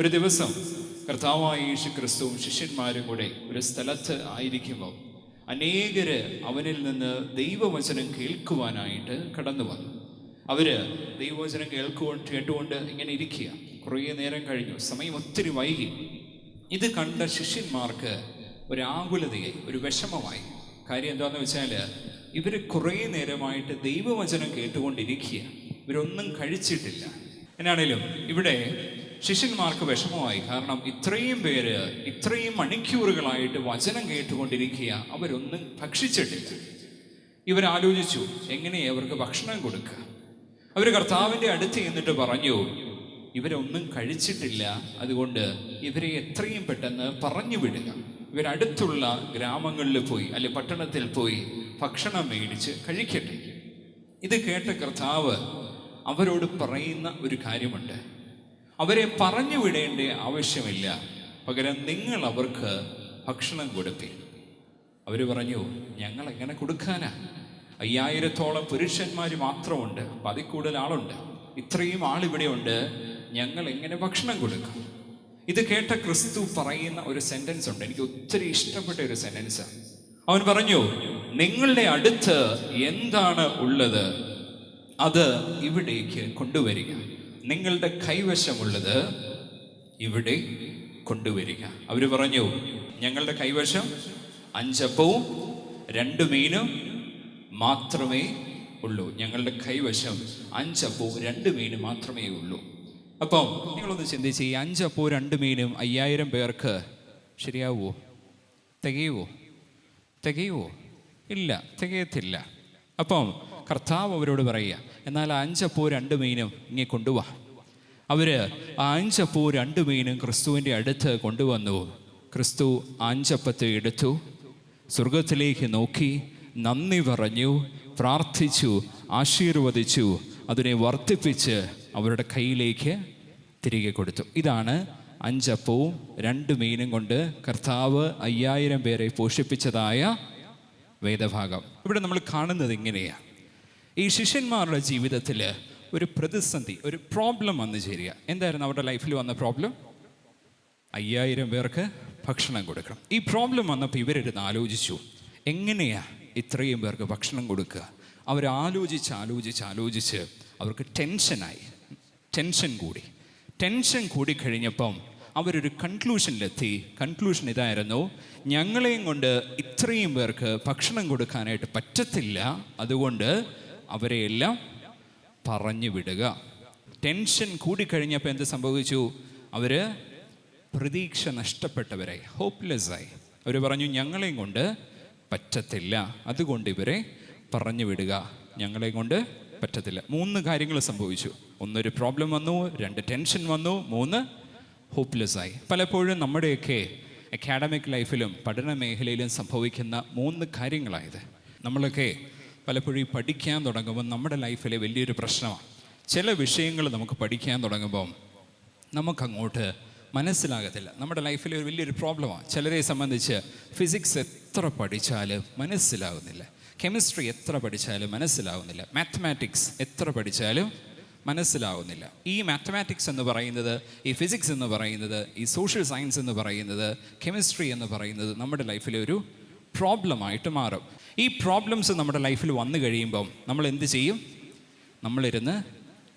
ഒരു ദിവസം കർത്താവായ യേശു ക്രിസ്തുവും ശിഷ്യന്മാരും കൂടെ ഒരു സ്ഥലത്ത് ആയിരിക്കുമ്പോൾ അനേകര് അവനിൽ നിന്ന് ദൈവവചനം കേൾക്കുവാനായിട്ട് കടന്നു വന്നു. അവർ ദൈവവചനം കേൾക്കുകൊണ്ട് കേട്ടുകൊണ്ട് ഇങ്ങനെ ഇരിക്കുക. കുറേ നേരം കഴിഞ്ഞു. സമയം ഒത്തിരി വൈകി. ഇത് കണ്ട ശിഷ്യന്മാർക്ക് ഒരു ആകുലതയായി ഒരു വിഷമമായി. കാര്യം എന്താണെന്ന് വെച്ചാൽ ഇവർ കുറേ നേരമായിട്ട് ദൈവവചനം കേട്ടുകൊണ്ടിരിക്കുക. ഇവരൊന്നും കഴിച്ചിട്ടില്ല. എന്നാണേലും ഇവിടെ ശിഷ്യന്മാർക്ക് വിഷമമായി. കാരണം ഇത്രയും പേര് ഇത്രയും മണിക്കൂറുകളായിട്ട് വചനം കേട്ടുകൊണ്ടിരിക്കുക അവരൊന്നും ഭക്ഷിച്ചിട്ടില്ല. ഇവരാലോചിച്ചു എങ്ങനെ അവർക്ക് ഭക്ഷണം കൊടുക്കുക അവർ കർത്താവിന്റെ അടുത്ത് ചെന്നിട്ട് പറഞ്ഞു ഇവരൊന്നും കഴിച്ചിട്ടില്ല. അതുകൊണ്ട് ഇവരെ എത്രയും പെട്ടെന്ന് പറഞ്ഞു വിടുക. ഇവരടുത്തുള്ള ഗ്രാമങ്ങളിൽ പോയി അല്ലെ പട്ടണത്തിൽ പോയി ഭക്ഷണം മേടിച്ച് കഴിക്കട്ടെ. ഇത് കേട്ട കർത്താവ് അവരോട് പറയുന്ന ഒരു കാര്യമുണ്ട്. അവരെ പറഞ്ഞു വിടേണ്ട ആവശ്യമില്ല. പകരം നിങ്ങൾ അവർക്ക് ഭക്ഷണം കൊടുത്തി അവർ പറഞ്ഞു ഞങ്ങൾ എങ്ങനെ കൊടുക്കാനാ? അയ്യായിരത്തോളം പുരുഷന്മാർ മാത്രമുണ്ട് അപ്പം അതിൽ കൂടുതൽ ആളുണ്ട്. ഇത്രയും ആളിവിടെയുണ്ട് ഞങ്ങൾ എങ്ങനെ ഭക്ഷണം കൊടുക്കും? ഇത് കേട്ട ക്രിസ്തു പറയുന്ന ഒരു സെന്റൻസ് ഉണ്ട്. എനിക്ക് ഒത്തിരി ഇഷ്ടപ്പെട്ട ഒരു സെന്റൻസ് അവൻ പറഞ്ഞു നിങ്ങളുടെ അടുത്ത് എന്താണ് ഉള്ളത്? അത് ഇവിടേക്ക് കൊണ്ടുവരിക. നിങ്ങളുടെ കൈവശമുള്ളത് ഇവിടെ കൊണ്ടുവരിക. അവർ പറഞ്ഞു ഞങ്ങളുടെ കൈവശം അഞ്ചപ്പവും രണ്ട് മീനും മാത്രമേ ഉള്ളൂ. ഞങ്ങളുടെ കൈവശം അഞ്ചപ്പവും രണ്ട് മീനും മാത്രമേ ഉള്ളൂ. അപ്പം നിങ്ങളൊന്ന് ചിന്തിച്ച് ഈ അഞ്ചപ്പവും രണ്ട് മീനും അയ്യായിരം പേർക്ക് ശരിയാവുമോ തികയുമോ തികയുമോ ഇല്ല തികയത്തില്ല. അപ്പം കർത്താവ് അവരോട് പറയുക എന്നാൽ അഞ്ചപ്പൂ രണ്ട് മീനും ഇങ്ങനെ കൊണ്ടുപോവാ അവർ ആ അഞ്ചപ്പൂ രണ്ട് മീനും ക്രിസ്തുവിന്റെ അടുത്ത് കൊണ്ടുവന്നു. ക്രിസ്തു ആഞ്ചപ്പത്ത് എടുത്തു സ്വർഗത്തിലേക്ക് നോക്കി നന്ദി പറഞ്ഞു പ്രാർത്ഥിച്ചു ആശീർവദിച്ചു അതിനെ വർദ്ധിപ്പിച്ച് അവരുടെ കയ്യിലേക്ക് തിരികെ കൊടുത്തു. ഇതാണ് അഞ്ചപ്പവും രണ്ട് മീനും കൊണ്ട് കർത്താവ് അയ്യായിരം പേരെ പോഷിപ്പിച്ചതായ വേദഭാഗം. ഇവിടെ നമ്മൾ കാണുന്നത് ഇങ്ങനെയാണ് ഈ ശിഷ്യന്മാരുടെ ജീവിതത്തിൽ ഒരു പ്രതിസന്ധി ഒരു പ്രോബ്ലം വന്നു ചേരുക. എന്തായിരുന്നു അവരുടെ ലൈഫിൽ വന്ന പ്രോബ്ലം അയ്യായിരം പേർക്ക് ഭക്ഷണം കൊടുക്കണം. ഈ പ്രോബ്ലം വന്നപ്പോൾ ഇവരിരുന്ന് ആലോചിച്ചു. എങ്ങനെയാ ഇത്രയും പേർക്ക് ഭക്ഷണം കൊടുക്കുക? അവർ ആലോചിച്ച് ആലോചിച്ച് ആലോചിച്ച് അവർക്ക് ടെൻഷനായി ടെൻഷൻ കൂടി. ടെൻഷൻ കൂടി കഴിഞ്ഞപ്പം അവരൊരു കൺക്ലൂഷനിലെത്തി കൺക്ലൂഷൻ ഇതായിരുന്നു ഞങ്ങളെയും കൊണ്ട് ഇത്രയും പേർക്ക് ഭക്ഷണം കൊടുക്കാനായിട്ട് പറ്റത്തില്ല. അതുകൊണ്ട് അവരെയെല്ലാം പറഞ്ഞു വിടുക. ടെൻഷൻ കൂടിക്കഴിഞ്ഞപ്പോൾ എന്ത് സംഭവിച്ചു? അവർ പ്രതീക്ഷ നഷ്ടപ്പെട്ടവരായി ഹോപ്പ്ലെസ്സായി അവർ പറഞ്ഞു ഞങ്ങളെയും കൊണ്ട് പറ്റത്തില്ല. അതുകൊണ്ട് ഇവരെ പറഞ്ഞു വിടുക. ഞങ്ങളെയും കൊണ്ട് പറ്റത്തില്ല. മൂന്ന് കാര്യങ്ങൾ സംഭവിച്ചു. ഒന്നൊരു പ്രോബ്ലം വന്നു രണ്ട് ടെൻഷൻ വന്നു മൂന്ന് ഹോപ്പ്ലെസ്സായി പലപ്പോഴും നമ്മുടെയൊക്കെ അക്കാഡമിക് ലൈഫിലും പഠന മേഖലയിലും സംഭവിക്കുന്ന മൂന്ന് കാര്യങ്ങളായത്. നമ്മളൊക്കെ പലപ്പോഴും ഈ പഠിക്കാൻ തുടങ്ങുമ്പോൾ നമ്മുടെ ലൈഫിലെ വലിയൊരു പ്രശ്നമാണ്. ചില വിഷയങ്ങൾ നമുക്ക് പഠിക്കാൻ തുടങ്ങുമ്പം നമുക്കങ്ങോട്ട് മനസ്സിലാകത്തില്ല. നമ്മുടെ ലൈഫിലെ ഒരു വലിയൊരു പ്രോബ്ലമാണ്. ചിലരെ സംബന്ധിച്ച് ഫിസിക്സ് എത്ര പഠിച്ചാലും മനസ്സിലാകുന്നില്ല കെമിസ്ട്രി എത്ര പഠിച്ചാലും മനസ്സിലാകുന്നില്ല മാത്തമാറ്റിക്സ് എത്ര പഠിച്ചാലും മനസ്സിലാവുന്നില്ല. ഈ മാത്തമാറ്റിക്സ് എന്ന് പറയുന്നത് ഈ ഫിസിക്സ് എന്ന് പറയുന്നത് ഈ സോഷ്യൽ സയൻസ് എന്ന് പറയുന്നത് കെമിസ്ട്രി എന്ന് പറയുന്നത് നമ്മുടെ ലൈഫിലെ ഒരു പ്രോബ്ലമായിട്ട് മാറും. ഈ പ്രോബ്ലംസ് നമ്മുടെ ലൈഫിൽ വന്നു കഴിയുമ്പം നമ്മൾ എന്ത് ചെയ്യും? നമ്മളിരുന്ന്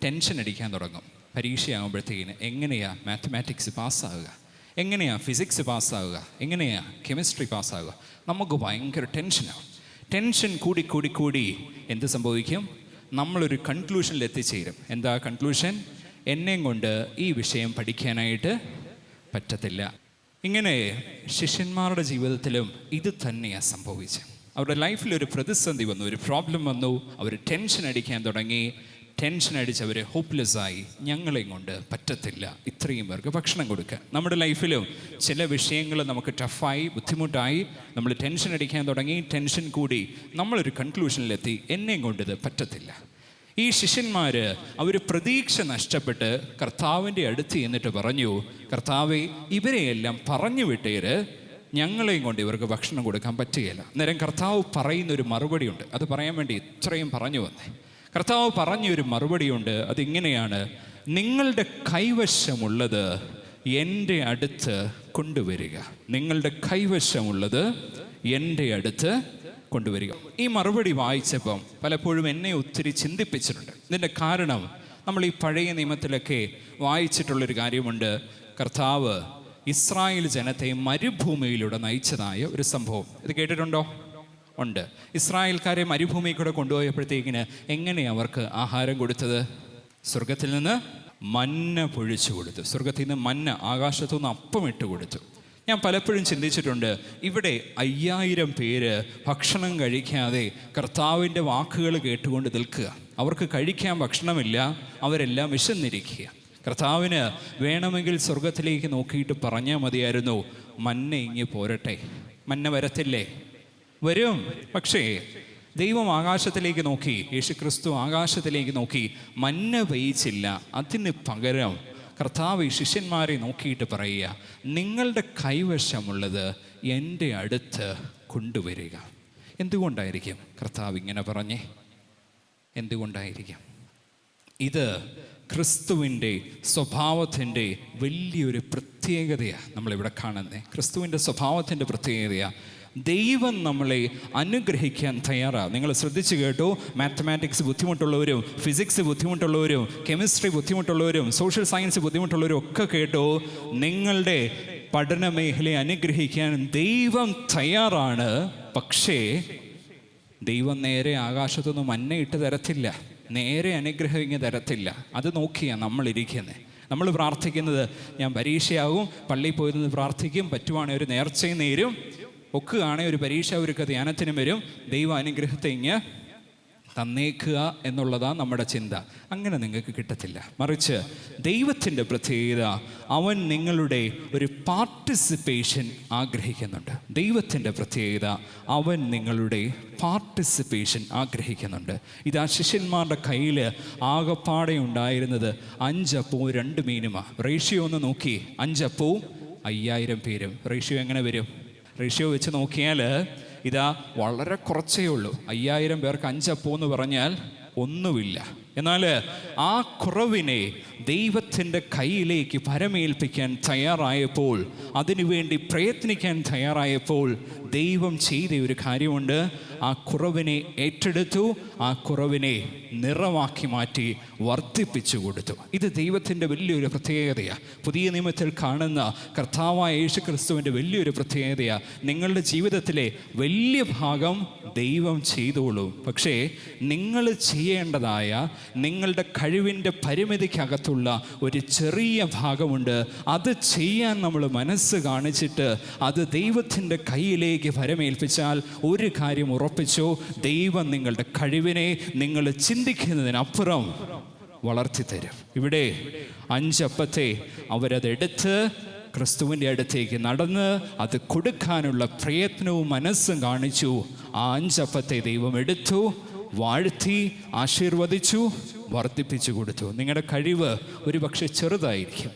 ടെൻഷൻ അടിക്കാൻ തുടങ്ങും. പരീക്ഷയാകുമ്പോഴത്തേക്കിന് എങ്ങനെയാ മാത്തമാറ്റിക്സ് പാസ്സാവുക എങ്ങനെയാ ഫിസിക്സ് പാസ്സാവുക എങ്ങനെയാ കെമിസ്ട്രി പാസ്സാവുക നമുക്ക് ഭയങ്കര ടെൻഷനാവും ടെൻഷൻ കൂടി കൂടി കൂടി എന്ത് സംഭവിക്കും? നമ്മളൊരു കൺക്ലൂഷനിൽ എത്തിച്ചേരും. എന്താ കൺക്ലൂഷൻ എന്നെയും കൊണ്ട് ഈ വിഷയം പഠിക്കാനായിട്ട് പറ്റത്തില്ല. ഇങ്ങനെ ശിഷ്യന്മാരുടെ ജീവിതത്തിലും ഇത് തന്നെയാണ് സംഭവിച്ചത്. അവരുടെ ലൈഫിൽ ഒരു പ്രതിസന്ധി വന്നു ഒരു പ്രോബ്ലം വന്നു അവർ ടെൻഷൻ അടിക്കാൻ തുടങ്ങി. ടെൻഷൻ അടിച്ച് അവർ ഹോപ്പ്ലെസ്സായി ഞങ്ങളെയും കൊണ്ട് പറ്റത്തില്ല. ഇത്രയും പേർക്ക് ഭക്ഷണം കൊടുക്കുക നമ്മുടെ ലൈഫിലും ചില വിഷയങ്ങൾ നമുക്ക് ടഫായി ബുദ്ധിമുട്ടായി. നമ്മൾ ടെൻഷൻ അടിക്കാൻ തുടങ്ങി ടെൻഷൻ കൂടി. നമ്മളൊരു കൺക്ലൂഷനിലെത്തി എന്നെയും കൊണ്ട് ഇത് പറ്റത്തില്ല. ഈ ശിഷ്യന്മാർ അവർ പ്രതീക്ഷ നഷ്ടപ്പെട്ട് കർത്താവിന്റെ അടുത്ത് എന്നിട്ട് പറഞ്ഞു കർത്താവെ ഇവരെയെല്ലാം പറഞ്ഞു വിട്ടേര്. ഞങ്ങളെയും കൊണ്ട് ഇവർക്ക് ഭക്ഷണം കൊടുക്കാൻ പറ്റുകയില്ല. അന്നേരം കർത്താവ് പറയുന്ന ഒരു മറുപടിയുണ്ട്. അത് പറയാൻ വേണ്ടി ഇത്രയും പറഞ്ഞു വന്നേ. കർത്താവ് പറഞ്ഞൊരു മറുപടിയുണ്ട്. അതിങ്ങനെയാണ് നിങ്ങളുടെ കൈവശമുള്ളത് എന്റെ അടുത്ത് കൊണ്ടുവരിക. നിങ്ങളുടെ കൈവശമുള്ളത് എന്റെ അടുത്ത് കൊണ്ടുവരിക. ഈ മറുപടി വായിച്ചപ്പം പലപ്പോഴും എന്നെ ഒത്തിരി ചിന്തിപ്പിച്ചിട്ടുണ്ട്. ഇതിന്റെ കാരണം നമ്മൾ ഈ പഴയ നിയമത്തിലൊക്കെ വായിച്ചിട്ടുള്ളൊരു കാര്യമുണ്ട്. കർത്താവ് ഇസ്രായേൽ ജനത്തെ മരുഭൂമിയിലൂടെ നയിച്ചതായ ഒരു സംഭവം. ഇത് കേട്ടിട്ടുണ്ടോ? ഉണ്ട്. ഇസ്രായേൽക്കാരെ മരുഭൂമിയിൽ കൂടെ കൊണ്ടുപോയപ്പോഴത്തേക്കിന് എങ്ങനെ അവർക്ക് ആഹാരം കൊടുത്തത്? സ്വർഗത്തിൽ നിന്ന് മന്ന പൊഴിച്ചു കൊടുത്തു. സ്വർഗത്തിൽ നിന്ന് മന്ന ആകാശത്തു നിന്ന് അപ്പം ഇട്ട് കൊടുത്തു. ഞാൻ പലപ്പോഴും ചിന്തിച്ചിട്ടുണ്ട് ഇവിടെ അയ്യായിരം പേര് ഭക്ഷണം കഴിക്കാതെ കർത്താവിന്റെ വാക്കുകൾ കേട്ടുകൊണ്ട് നിൽക്കുക. അവർക്ക് കഴിക്കാൻ ഭക്ഷണമില്ല. അവരെല്ലാം വിശന്നിരിക്കുക. കർത്താവിന് വേണമെങ്കിൽ സ്വർഗത്തിലേക്ക് നോക്കിയിട്ട് പറഞ്ഞാൽ മതിയായിരുന്നു. മന്ന ഇങ്ങി പോരട്ടെ. മന്ന വരത്തില്ലേ? വരും. പക്ഷേ ദൈവം ആകാശത്തിലേക്ക് നോക്കി യേശുക്രിസ്തു ആകാശത്തിലേക്ക് നോക്കി മന്ന പെയ്ച്ചില്ല. അതിന് പകരം കർത്താവ് ശിഷ്യന്മാരെ നോക്കിയിട്ട് പറയുക നിങ്ങളുടെ കൈവശമുള്ളത് എന്റെ അടുത്ത് കൊണ്ടുവരിക. എന്തുകൊണ്ടായിരിക്കും കർത്താവ് ഇങ്ങനെ പറഞ്ഞേ? എന്തുകൊണ്ടായിരിക്കും? ഇത് ക്രിസ്തുവിന്റെ സ്വഭാവത്തിന്റെ വലിയൊരു പ്രത്യേകതയാണ് നമ്മളിവിടെ കാണുന്നത്. ക്രിസ്തുവിന്റെ സ്വഭാവത്തിന്റെ പ്രത്യേകതയാണ് ദൈവം നമ്മളെ അനുഗ്രഹിക്കാൻ തയ്യാറാണ് നിങ്ങൾ ശ്രദ്ധിച്ചു കേട്ടു. മാത്തമാറ്റിക്സ് ബുദ്ധിമുട്ടുള്ളവരും ഫിസിക്സ് ബുദ്ധിമുട്ടുള്ളവരും കെമിസ്ട്രി ബുദ്ധിമുട്ടുള്ളവരും സോഷ്യൽ സയൻസ് ബുദ്ധിമുട്ടുള്ളവരും ഒക്കെ കേട്ടു. നിങ്ങളുടെ പഠന മേഖലയെ അനുഗ്രഹിക്കാൻ ദൈവം തയ്യാറാണ്. പക്ഷേ ദൈവം നേരെ ആകാശത്തൊന്നും മഞ്ഞ ഇട്ട് തരത്തില്ല. നേരെ അനുഗ്രഹം ഇങ്ങ് തരത്തില്ല. അത് നോക്കിയാണ് നമ്മളിരിക്കുന്നത് നമ്മൾ പ്രാർത്ഥിക്കുന്നത് ഞാൻ പരീക്ഷയാകും പള്ളിയിൽ പോയിരുന്നത് പ്രാർത്ഥിക്കും പറ്റുവാണെങ്കിൽ ഒരു നേർച്ചയും നേരും ഒക്കുകയാണെങ്കിൽ ഒരു പരീക്ഷ ഒരുക്ക ധ്യാനത്തിനും വരും. ദൈവ അനുഗ്രഹത്തെ ഇങ്ങ് തന്നേക്കുക എന്നുള്ളതാണ് നമ്മുടെ ചിന്ത. അങ്ങനെ നിങ്ങൾക്ക് കിട്ടത്തില്ല. മറിച്ച് ദൈവത്തിന്റെ പ്രത്യേകത അവൻ നിങ്ങളുടെ ഒരു പാർട്ടിസിപ്പേഷൻ ആഗ്രഹിക്കുന്നുണ്ട്. ദൈവത്തിന്റെ പ്രത്യേകത അവൻ നിങ്ങളുടെ പാർട്ടിസിപ്പേഷൻ ആഗ്രഹിക്കുന്നുണ്ട്. ഇത് ആ ശിഷ്യന്മാരുടെ കയ്യിൽ ആകപ്പാടെ ഉണ്ടായിരുന്നത് അഞ്ചപ്പവും രണ്ട് മീനുമാ. റേഷ്യോ ഒന്ന് നോക്കി. അഞ്ചപ്പവും അയ്യായിരം പേരും. റേഷ്യോ എങ്ങനെ വരും? റേഷ്യോ വെച്ച് നോക്കിയാൽ ഇതാ വളരെ കുറച്ചേ ഉള്ളൂ. അയ്യായിരം പേർക്ക് അഞ്ചപ്പോ എന്ന് പറഞ്ഞാൽ ഒന്നുമില്ല. എന്നാൽ ആ കുറവിനെ ദൈവത്തിന്റെ കയ്യിലേക്ക് പരമേൽപ്പിക്കാൻ തയ്യാറായപ്പോൾ അതിനുവേണ്ടി പ്രയത്നിക്കാൻ തയ്യാറായപ്പോൾ ദൈവം ചെയ്ത ഒരു കാര്യമുണ്ട്. ആ കുറവിനെ ഏറ്റെടുത്തു ആ കുറവിനെ നിറമാക്കി മാറ്റി വർദ്ധിപ്പിച്ചു കൊടുത്തു. ഇത് ദൈവത്തിന്റെ വലിയൊരു പ്രത്യേകതയാണ് പുതിയ നിയമത്തിൽ കാണുന്ന കർത്താവായ യേശു ക്രിസ്തുവിന്റെ വലിയൊരു പ്രത്യേകതയാണ് നിങ്ങളുടെ ജീവിതത്തിലെ വലിയ ഭാഗം ദൈവം ചെയ്തോളൂ. പക്ഷേ നിങ്ങൾ ചെയ്യേണ്ടതായ നിങ്ങളുടെ കഴിവിന്റെ പരിമിതിക്കകത്തുള്ള ഒരു ചെറിയ ഭാഗമുണ്ട്. അത് ചെയ്യാൻ നമ്മൾ മനസ്സ് കാണിച്ചിട്ട് അത് ദൈവത്തിന്റെ കയ്യിലേക്ക് വരമേൽപ്പിച്ചാൽ ഒരു കാര്യം ഉറപ്പിച്ചു ദൈവം നിങ്ങളുടെ കഴിവിനെ നിങ്ങൾ ചിന്തിക്കുന്നതിനപ്പുറം വളർത്തിത്തരും. ഇവിടെ അഞ്ചപ്പത്തെ അവരതെടുത്ത് ക്രിസ്തുവിന്റെ അടുത്തേക്ക് നടന്ന് അത് കൊടുക്കാനുള്ള പ്രയത്നവും മനസ്സും കാണിച്ചു. ആ അഞ്ചപ്പത്തെ ദൈവം എടുത്തു. വാഴ്ത്തി ആശീർവദിച്ചു വർദ്ധിപ്പിച്ചു കൊടുത്തു. നിങ്ങളുടെ കഴിവ് ഒരു പക്ഷേ ചെറുതായിരിക്കും.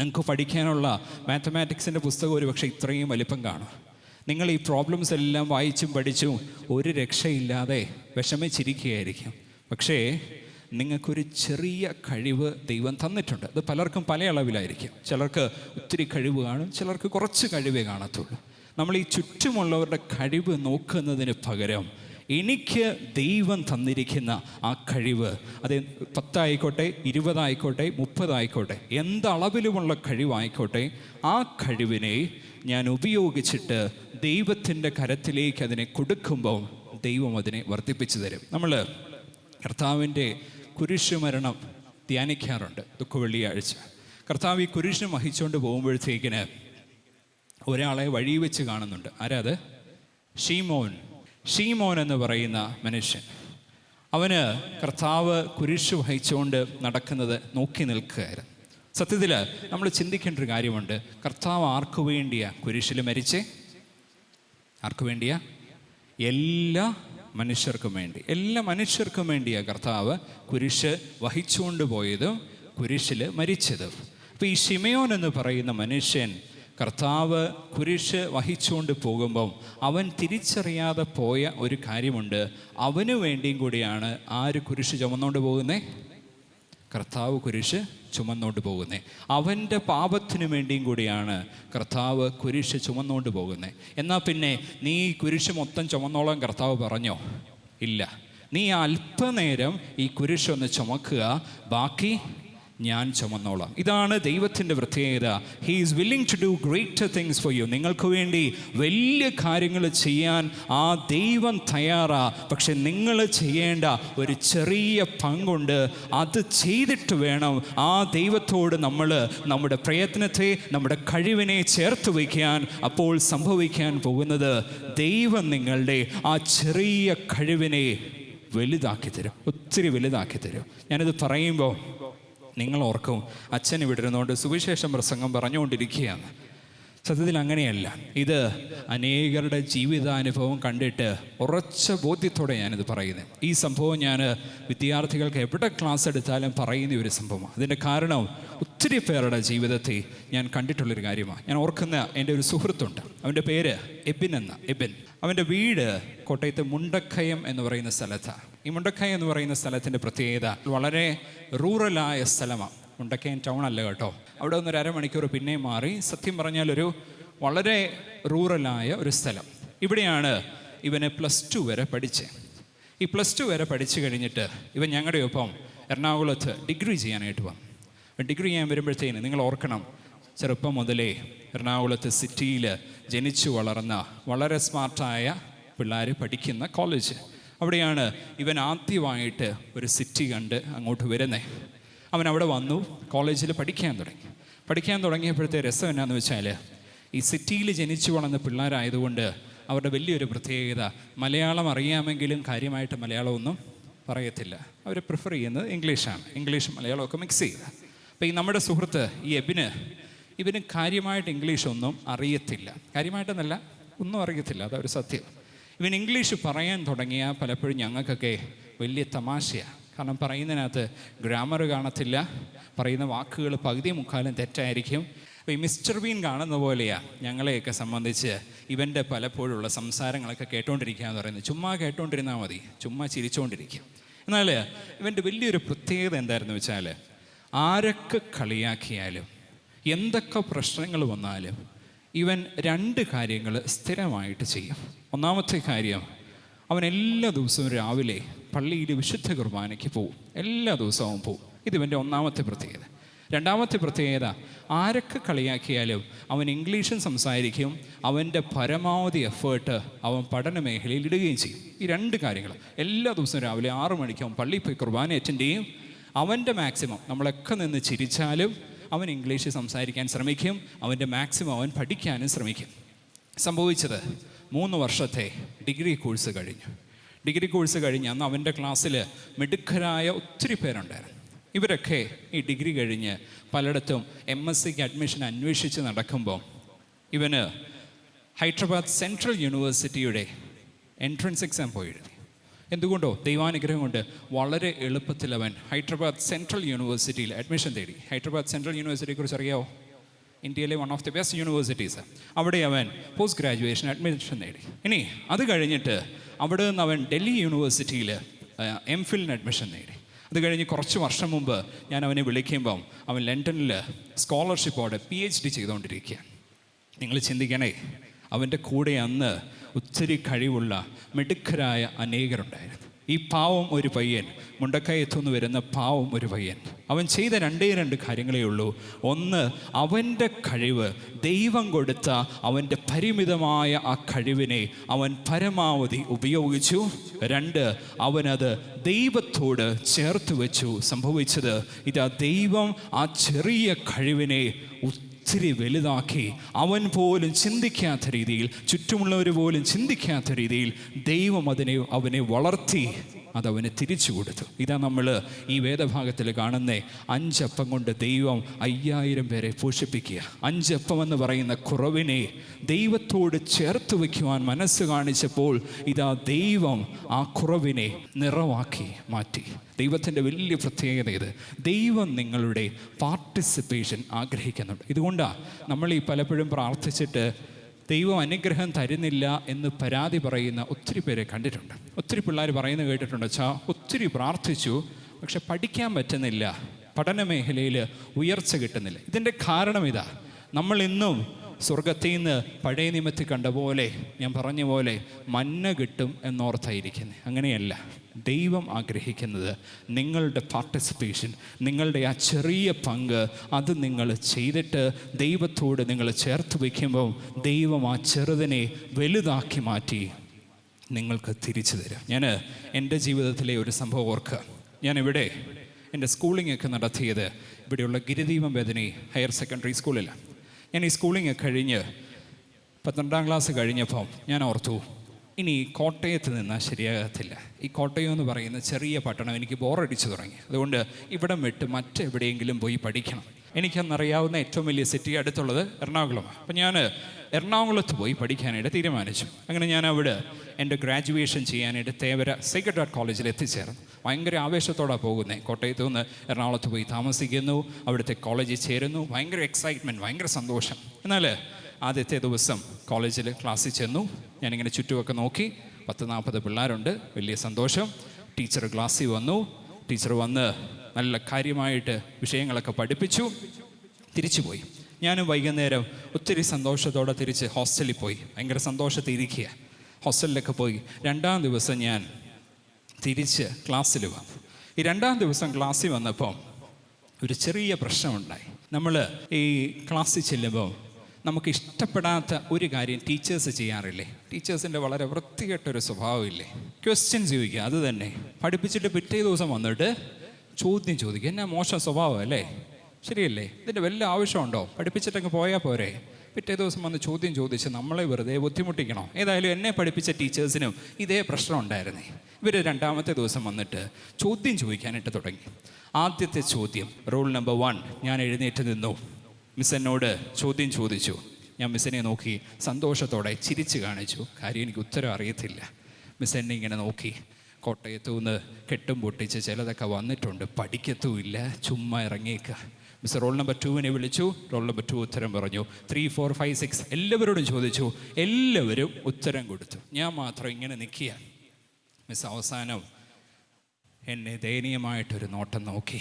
നിങ്ങൾക്ക് പഠിക്കാനുള്ള മാത്തമാറ്റിക്സിന്റെ പുസ്തകം ഒരു പക്ഷേ ഇത്രയും വലിപ്പം കാണും. നിങ്ങൾ ഈ പ്രോബ്ലംസ് എല്ലാം വായിച്ചും പഠിച്ചും ഒരു രക്ഷയില്ലാതെ വിഷമിച്ചിരിക്കുകയായിരിക്കും. പക്ഷേ നിങ്ങൾക്കൊരു ചെറിയ കഴിവ് ദൈവം തന്നിട്ടുണ്ട്. അത് പലർക്കും പല അളവിലായിരിക്കും. ചിലർക്ക് ഒത്തിരി കഴിവ് കാണും ചിലർക്ക് കുറച്ച് കഴിവേ കാണത്തുള്ളൂ. നമ്മൾ ഈ ചുറ്റുമുള്ളവരുടെ കഴിവ് നോക്കുന്നതിന് പകരം എനിക്ക് ദൈവം തന്നിരിക്കുന്ന ആ കഴിവ് അത് പത്തായിക്കോട്ടെ ഇരുപതായിക്കോട്ടെ മുപ്പതായിക്കോട്ടെ എന്തളവിലുമുള്ള കഴിവായിക്കോട്ടെ ആ കഴിവിനെ ഞാൻ ഉപയോഗിച്ചിട്ട് ദൈവത്തിന്റെ കരത്തിലേക്ക് അതിനെ കൊടുക്കുമ്പോൾ ദൈവം അതിനെ വർദ്ധിപ്പിച്ചു തരും. നമ്മൾ കർത്താവിന്റെ കുരിശുമരണം ധ്യാനിക്കാറുണ്ട് ദുഃഖ വെള്ളിയാഴ്ച. കർത്താവ് ഈ കുരിശ് വഹിച്ചുകൊണ്ട് പോകുമ്പോഴത്തേക്കിന് ഒരാളെ വഴി വെച്ച് കാണുന്നുണ്ട്. ആരാത്? ഷീമോൻ ഷീമോൻ എന്ന് പറയുന്ന മനുഷ്യൻ. അവന് കർത്താവ് കുരിശു വഹിച്ചുകൊണ്ട് നടക്കുന്നത് നോക്കി നിൽക്കുകയായിരുന്നു. സത്യത്തിൽ നമ്മൾ ചിന്തിക്കേണ്ട ഒരു കാര്യമുണ്ട്. കർത്താവ് ആർക്കു വേണ്ടിയാ കുരിശിൽ മരിച്ചേ? ആർക്കു വേണ്ടിയാ? എല്ലാ മനുഷ്യർക്കും വേണ്ടി. എല്ലാ മനുഷ്യർക്കും വേണ്ടിയാ കർത്താവ് കുരിശ് വഹിച്ചുകൊണ്ട് പോയതും കുരിശിൽ മരിച്ചതും. അപ്പോൾ ഈ ഷിമയോൻ എന്ന് പറയുന്ന മനുഷ്യൻ കർത്താവ് കുരിശ് വഹിച്ചുകൊണ്ട് പോകുമ്പം അവൻ തിരിച്ചറിയാതെ പോയ ഒരു കാര്യമുണ്ട്. അവന് വേണ്ടിയും കൂടിയാണ് ആര് കുരിശ് ചുമന്നുകൊണ്ട് പോകുന്നേ? കർത്താവ് കുരിശ് ചുമന്നുകൊണ്ട് പോകുന്നേ. അവന്റെ പാപത്തിനു വേണ്ടിയും കൂടിയാണ് കർത്താവ് കുരിശ് ചുമന്നുകൊണ്ട് പോകുന്നേ. എന്നാൽ പിന്നെ നീ കുരിശ് മൊത്തം ചുമന്നോളം കർത്താവ് പറഞ്ഞോ? ഇല്ല. നീ അല്പനേരം ഈ കുരിശ് ഒന്ന് ചുമക്കുക. ബാക്കി ഞാൻ ചുമന്നോളാം. ഇതാണ് ദൈവത്തിന്റെ പ്രത്യേകത. He is willing to do greater things for you നിങ്ങൾക്ക് വേണ്ടി വലിയ കാര്യങ്ങൾ ചെയ്യാൻ ആ ദൈവം തയ്യാറാ. പക്ഷെ നിങ്ങൾ ചെയ്യേണ്ട ഒരു ചെറിയ പങ്കുണ്ട്. അത് ചെയ്തിട്ട് വേണം ആ ദൈവത്തോട് നമ്മൾ നമ്മുടെ പ്രയത്നത്തെ നമ്മുടെ കഴിവിനെ ചേർത്ത് വയ്ക്കാൻ അപ്പോൾ സംഭവിക്കാൻ പോകുന്നത്. ദൈവം നിങ്ങളുടെ ആ ചെറിയ കഴിവിനെ വലുതാക്കി തരും ഒത്തിരി വലുതാക്കി തരും ഞാനിത് പറയുമ്പോൾ നിങ്ങൾ ഓർക്കും അച്ഛനെ ഇവിടെ ഇരുന്നുകൊണ്ട് സുവിശേഷം പ്രസംഗം പറഞ്ഞുകൊണ്ടിരിക്കുകയാണ് സത്യത്തിൽ അങ്ങനെയല്ല. ഇത് അനേകരുടെ ജീവിതാനുഭവം കണ്ടിട്ട് ഉറച്ച ബോധ്യത്തോടെ ഞാനിത് പറയുന്നത് ഈ സംഭവം ഞാൻ വിദ്യാർത്ഥികൾക്ക് എവിടെ ക്ലാസ് എടുത്താലും പറയുന്ന ഒരു സംഭവമാണ്. അതിന്റെ കാരണം ഒത്തിരി പേരുടെ ജീവിതത്തെ ഞാൻ കണ്ടിട്ടുള്ളൊരു കാര്യമാണ്. ഞാൻ ഓർക്കുന്ന എന്റെ ഒരു സുഹൃത്തുണ്ട്. അവന്റെ പേര് എബിൻ എന്ന എബിൻ. അവന്റെ വീട് കോട്ടയത്ത് മുണ്ടക്കയം എന്ന് പറയുന്ന സ്ഥലത്താണ്. ഈ മുണ്ടക്കയം എന്ന് പറയുന്ന സ്ഥലത്തിന്റെ പ്രത്യേകത വളരെ റൂറലായ സ്ഥലമാണ്. മുണ്ടക്കയം ടൗൺ അല്ല കേട്ടോ. അവിടെ നിന്ന് ഒരു അരമണിക്കൂർ പിന്നെയും മാറി. സത്യം പറഞ്ഞാൽ ഒരു വളരെ റൂറലായ ഒരു സ്ഥലം. ഇവിടെയാണ് ഇവനെ പ്ലസ് ടു വരെ പഠിച്ചത് ഈ പ്ലസ് ടു വരെ പഠിച്ചു കഴിഞ്ഞിട്ട് ഇവൻ ഞങ്ങളുടെ ഒപ്പം എറണാകുളത്ത് ഡിഗ്രി ചെയ്യാനായിട്ട് വന്നു. ഡിഗ്രി ചെയ്യാൻ വരുമ്പോഴത്തേന് നിങ്ങൾ ഓർക്കണം ചെറുപ്പം മുതലേ എറണാകുളത്ത് സിറ്റിയിൽ ജനിച്ചു വളർന്ന വളരെ സ്മാർട്ടായ പിള്ളേർ പഠിക്കുന്ന കോളേജ് അവിടെയാണ് ഇവൻ ആദ്യമായിട്ട് ഒരു സിറ്റി കണ്ട് അങ്ങോട്ട് വരുന്നത് അവൻ അവിടെ വന്നു കോളേജിൽ പഠിക്കാൻ തുടങ്ങി. പഠിക്കാൻ തുടങ്ങിയപ്പോഴത്തെ രസം എന്നാന്ന് വെച്ചാൽ ഈ സിറ്റിയിൽ ജനിച്ചു വളർന്ന പിള്ളേരായതുകൊണ്ട് അവരുടെ വലിയൊരു പ്രത്യേകത മലയാളം അറിയാമെങ്കിലും കാര്യമായിട്ട് മലയാളമൊന്നും പറയത്തില്ല. അവർ പ്രിഫർ ചെയ്യുന്നത് ഇംഗ്ലീഷാണ് ഇംഗ്ലീഷും മലയാളമൊക്കെ മിക്സ് ചെയ്ത് അപ്പോൾ ഈ നമ്മുടെ സുഹൃത്ത് ഈ എബിന് ഇവന് കാര്യമായിട്ട് ഇംഗ്ലീഷൊന്നും അറിയത്തില്ല. കാര്യമായിട്ടെന്നല്ല ഒന്നും അറിയത്തില്ല. അതൊരു സത്യം. ഇവൻ ഇംഗ്ലീഷ് പറയാൻ തുടങ്ങിയ പലപ്പോഴും ഞങ്ങൾക്കൊക്കെ വലിയ തമാശയാണ്. കാരണം പറയുന്നതിനകത്ത് ഗ്രാമർ കാണത്തില്ല. പറയുന്ന വാക്കുകൾ പകുതി മുക്കാലും തെറ്റായിരിക്കും. അപ്പോൾ ഈ മിസ്റ്റർ ബീൻ കാണുന്ന പോലെയാണ് ഞങ്ങളെയൊക്കെ സംബന്ധിച്ച് ഇവന്റെ പലപ്പോഴുള്ള സംസാരങ്ങളൊക്കെ കേട്ടോണ്ടിരിക്കുക എന്ന് പറയുന്നത്. ചുമ്മാ കേട്ടോണ്ടിരുന്നാൽ മതി. ചുമ്മാ ചിരിച്ചുകൊണ്ടിരിക്കും എന്നാൽ ഇവന്റെ വലിയൊരു പ്രത്യേകത എന്തായിരുന്നു വെച്ചാൽ ആരൊക്കെ കളിയാക്കിയാലും എന്തൊക്കെ പ്രശ്നങ്ങൾ വന്നാലും ഇവൻ രണ്ട് കാര്യങ്ങൾ സ്ഥിരമായിട്ട് ചെയ്യും. ഒന്നാമത്തെ കാര്യം അവൻ എല്ലാ ദിവസവും രാവിലെ പള്ളിയിൽ വിശുദ്ധ കുർബാനയ്ക്ക് പോവും. എല്ലാ ദിവസവും പോവും. ഇത് ഇവന്റെ ഒന്നാമത്തെ പ്രത്യേകത. രണ്ടാമത്തെ പ്രത്യേകത ആരൊക്കെ കളിയാക്കിയാലും അവൻ ഇംഗ്ലീഷും സംസാരിക്കും അവന്റെ പരമാവധി എഫേർട്ട് അവൻ പഠന മേഖലയിൽ ഇടുകയും ചെയ്യും. ഈ രണ്ട് കാര്യങ്ങൾ എല്ലാ ദിവസവും രാവിലെ ആറു മണിക്ക് അവൻ പള്ളിയിൽ പോയി കുർബാന അറ്റൻഡ് ചെയ്യും അവന്റെ മാക്സിമം നമ്മളൊക്കെ നിന്ന് ചിരിച്ചാലും അവൻ ഇംഗ്ലീഷ് സംസാരിക്കാൻ ശ്രമിക്കും അവന്റെ മാക്സിമം അവൻ പഠിക്കാനും ശ്രമിക്കും. സംഭവിച്ചത് മൂന്ന് വർഷത്തെ ഡിഗ്രി കോഴ്സ് കഴിഞ്ഞു. ഡിഗ്രി കോഴ്സ് കഴിഞ്ഞ് അന്ന് അവന്റെ ക്ലാസ്സിൽ മിടുക്കരായ ഒത്തിരി പേരുണ്ടായിരുന്നു. ഇവരൊക്കെ ഈ ഡിഗ്രി കഴിഞ്ഞ് പലയിടത്തും എം എസ് സിക്ക് അഡ്മിഷൻ അന്വേഷിച്ച് നടക്കുമ്പോൾ ഇവന് ഹൈദരാബാദ് സെൻട്രൽ യൂണിവേഴ്സിറ്റിയുടെ എൻട്രൻസ് എക്സാം പോയി എഴുതി എന്തുകൊണ്ടോ ദൈവാനുഗ്രഹം കൊണ്ട് വളരെ എളുപ്പത്തിൽ അവൻ ഹൈദരാബാദ് സെൻട്രൽ യൂണിവേഴ്സിറ്റിയിൽ അഡ്മിഷൻ തേടി. ഹൈദരാബാദ് സെൻട്രൽ യൂണിവേഴ്സിറ്റിയെക്കുറിച്ച് അറിയാമോ ഇന്ത്യയിലെ one of the best universities അവിടെ അവൻ പോസ്റ്റ് ഗ്രാജുവേഷൻ അഡ്മിഷൻ നേടി. ഇനി അത് കഴിഞ്ഞിട്ട് അവിടെ നിന്ന് അവൻ ഡൽഹി യൂണിവേഴ്സിറ്റിയിൽ എം ഫിലിന് അഡ്മിഷൻ നേടി. അത് കഴിഞ്ഞ് കുറച്ച് വർഷം മുമ്പ് ഞാൻ അവനെ വിളിക്കുമ്പം അവൻ ലണ്ടനിൽ സ്കോളർഷിപ്പോടെ പി എച്ച് ഡി ചെയ്തുകൊണ്ടിരിക്കുകയാണ്. നിങ്ങൾ ചിന്തിക്കണേ അവന്റെ കൂടെ അന്ന് ഒത്തിരി കഴിവുള്ള മിടുക്കരായ അനേകരുണ്ടായിരുന്നു. ഈ പാവം ഒരു പയ്യൻ മുണ്ടക്കയത്തുനിന്ന് വരുന്ന പാവം ഒരു പയ്യൻ. അവൻ ചെയ്ത രണ്ടേ രണ്ട് കാര്യങ്ങളേ ഉള്ളൂ. ഒന്ന് അവന്റെ കഴിവ്. ദൈവം കൊടുത്ത അവന്റെ പരിമിതമായ ആ കഴിവിനെ അവൻ പരമാവധി ഉപയോഗിച്ചു. രണ്ട് അവനത് ദൈവത്തോട് ചേർത്ത് വെച്ചു. സംഭവിച്ചത് ഇതാ ദൈവം ആ ചെറിയ കഴിവിനെ ഒത്തിരി വലുതാക്കി അവൻ പോലും ചിന്തിക്കാത്ത രീതിയിൽ ചുറ്റുമുള്ളവർ പോലും ചിന്തിക്കാത്ത രീതിയിൽ ദൈവം അതിനെ അവനെ വളർത്തി. അതവന് തിരിച്ചു കൊടുത്തു. ഇതാ നമ്മൾ ഈ വേദഭാഗത്തിൽ കാണുന്ന അഞ്ചപ്പം കൊണ്ട് ദൈവം അയ്യായിരം പേരെ പോഷിപ്പിക്കുക. അഞ്ചപ്പം എന്ന് പറയുന്ന കുറവിനെ ദൈവത്തോട് ചേർത്ത് വയ്ക്കുവാൻ മനസ്സ് കാണിച്ചപ്പോൾ ഇതാ ദൈവം ആ കുറവിനെ നിറവാക്കി മാറ്റി. ദൈവത്തിന്റെ വലിയ പ്രത്യേകത ഇത്. ദൈവം നിങ്ങളുടെ പാർട്ടിസിപ്പേഷൻ ആഗ്രഹിക്കുന്നുണ്ട്. ഇതുകൊണ്ടാണ് നമ്മൾ ഈ പലപ്പോഴും പ്രാർത്ഥിച്ചിട്ട് ദൈവം അനുഗ്രഹം തരുന്നില്ല എന്ന് പരാതി പറയുന്ന ഒത്തിരി പേരെ കണ്ടിട്ടുണ്ട്. ഒത്തിരി പിള്ളേർ പറയുന്നത് കേട്ടിട്ടുണ്ട് ചാ ഒത്തിരി പ്രാർത്ഥിച്ചു പക്ഷെ പഠിക്കാൻ പറ്റുന്നില്ല. പഠന മേഖലയിൽ ഉയർച്ച കിട്ടുന്നില്ല. ഇതിന്റെ കാരണം ഇതാ. നമ്മൾ ഇന്നും സ്വർഗത്തിൽ നിന്ന് പഴയ നിയമത്തിൽ കണ്ട പോലെ ഞാൻ പറഞ്ഞ പോലെ മന്ന കിട്ടും എന്നോർത്തായിരിക്കുന്നത് അങ്ങനെയല്ല. ദൈവം ആഗ്രഹിക്കുന്നത് നിങ്ങളുടെ പാർട്ടിസിപ്പേഷൻ നിങ്ങളുടെ ആ ചെറിയ പങ്ക് അത് നിങ്ങൾ ചെയ്തിട്ട് ദൈവത്തോട് നിങ്ങൾ ചേർത്ത് വയ്ക്കുമ്പോൾ ദൈവം ആ ചെറുതിനെ വലുതാക്കി മാറ്റി നിങ്ങൾക്ക് തിരിച്ചു തരാം. ഞാൻ എന്റെ ജീവിതത്തിലെ ഒരു സംഭവം ഓർക്കുക. ഞാൻ ഇവിടെ എന്റെ സ്കൂളിംഗ് ഒക്കെ നടത്തിയത് ഇവിടെയുള്ള ഗിരിദീപം വേദനി ഹയർ സെക്കൻഡറി സ്കൂളിലാണ് ഞാൻ ഈ സ്കൂളിങ് കഴിഞ്ഞ് പന്ത്രണ്ടാം ക്ലാസ് കഴിഞ്ഞപ്പം ഞാൻ ഓർത്തു ഇനി കോട്ടയത്ത് നിന്നാൽ ശരിയാകത്തില്ല. ഈ കോട്ടയം എന്ന് പറയുന്ന ചെറിയ പട്ടണം എനിക്ക് ബോറടിച്ചു തുടങ്ങി. അതുകൊണ്ട് ഇവിടം വിട്ട് മറ്റെവിടെയെങ്കിലും പോയി പഠിക്കണം. എനിക്കന്നറിയാവുന്ന ഏറ്റവും വലിയ സിറ്റി അടുത്തുള്ളത് എറണാകുളമാണ്. അപ്പം ഞാൻ എറണാകുളത്ത് പോയി പഠിക്കാനായിട്ട് തീരുമാനിച്ചു. അങ്ങനെ ഞാൻ അവിടെ എന്റെ ഗ്രാജുവേഷൻ ചെയ്യാനായിട്ട് തേവര സീക്രട്ട് ആർട്ട് കോളേജിൽ എത്തിച്ചേർന്നു. ഭയങ്കര ആവേശത്തോടാണ് പോകുന്നത് കോട്ടയത്ത് നിന്ന് എറണാകുളത്ത് പോയി താമസിക്കുന്നു. അവിടുത്തെ കോളേജിൽ ചേരുന്നു. ഭയങ്കര എക്സൈറ്റ്മെന്റ് ഭയങ്കര സന്തോഷം. എന്നാൽ ആദ്യത്തെ ദിവസം കോളേജിൽ ക്ലാസ്സിൽ ചെന്നു. ഞാനിങ്ങനെ ചുറ്റുമൊക്കെ നോക്കി. പത്ത് നാൽപ്പത് പിള്ളേരുണ്ട്. വലിയ സന്തോഷം. ടീച്ചർ ക്ലാസ്സിൽ വന്നു. ടീച്ചർ വന്ന് നല്ല കാര്യമായിട്ട് വിഷയങ്ങളൊക്കെ പഠിപ്പിച്ചു. തിരിച്ചുപോയി. ഞാനും വൈകുന്നേരം ഒത്തിരി സന്തോഷത്തോടെ തിരിച്ച് ഹോസ്റ്റലിൽ പോയി. ഭയങ്കര സന്തോഷത്തിൽ ഇരിക്കുക. ഹോസ്റ്റലിലൊക്കെ പോയി. രണ്ടാം ദിവസം ഞാൻ തിരിച്ച് ക്ലാസ്സിൽ വന്നു. ഈ രണ്ടാം ദിവസം ക്ലാസ്സിൽ വന്നപ്പം ഒരു ചെറിയ പ്രശ്നമുണ്ടായി. നമ്മൾ ഈ ക്ലാസ്സിൽ ചെല്ലുമ്പോൾ നമുക്ക് ഇഷ്ടപ്പെടാത്ത ഒരു കാര്യം ടീച്ചേഴ്സ് ചെയ്യാറില്ലേ? ടീച്ചേഴ്സിന്റെ വളരെ വൃത്തികെട്ടൊരു സ്വഭാവമില്ലേ? ക്വസ്റ്റ്യൻ ചോദിക്കുക. അത് തന്നെ. പഠിപ്പിച്ചിട്ട് പിറ്റേ ദിവസം വന്നിട്ട് ചോദ്യം ചോദിക്കുക എന്നാ മോശം സ്വഭാവം അല്ലേ? ശരിയല്ലേ? ഇതിന്റെ വല്ല ആവശ്യമുണ്ടോ? പഠിപ്പിച്ചിട്ടങ്ങ് പോയാൽ പോരെ. പിറ്റേ ദിവസം വന്ന് ചോദ്യം ചോദിച്ച് നമ്മളെ വെറുതെ ബുദ്ധിമുട്ടിക്കണോ? ഏതായാലും എന്നെ പഠിപ്പിച്ച ടീച്ചേഴ്സിനും ഇതേ പ്രശ്നം ഉണ്ടായിരുന്നേ. ഇവർ രണ്ടാമത്തെ ദിവസം വന്നിട്ട് ചോദ്യം ചോദിക്കാനായിട്ട് തുടങ്ങി. ആദ്യത്തെ ചോദ്യം റൂൾ നമ്പർ വൺ ഞാൻ എഴുന്നേറ്റ് നിന്നു. മിസ് എന്നോട് ചോദ്യം ചോദിച്ചു. ഞാൻ മിസ്സിനെ നോക്കി സന്തോഷത്തോടെ ചിരിച്ച് കാണിച്ചു. കാര്യം എനിക്ക് ഉത്തരം അറിയത്തില്ല. മിസ് എന്നെ ഇങ്ങനെ നോക്കി. കോട്ടയത്തു നിന്ന് കെട്ടും പൊട്ടിച്ച് ചിലതൊക്കെ വന്നിട്ടുണ്ട്. പഠിക്കത്തുമില്ല. ചുമ്മാ ഇറങ്ങിയേക്കുക മിസ് റോൾ നമ്പർ ടുവിനെ വിളിച്ചു. റോൾ നമ്പർ ടു ഉത്തരം പറഞ്ഞു. ത്രീ ഫോർ ഫൈവ് സിക്സ് എല്ലാവരോടും ചോദിച്ചു. എല്ലാവരും ഉത്തരം കൊടുത്തു. ഞാൻ മാത്രം ഇങ്ങനെ നിൽക്കുക മിസ് അവസാനം എന്നെ ദയനീയമായിട്ടൊരു നോട്ടം നോക്കി.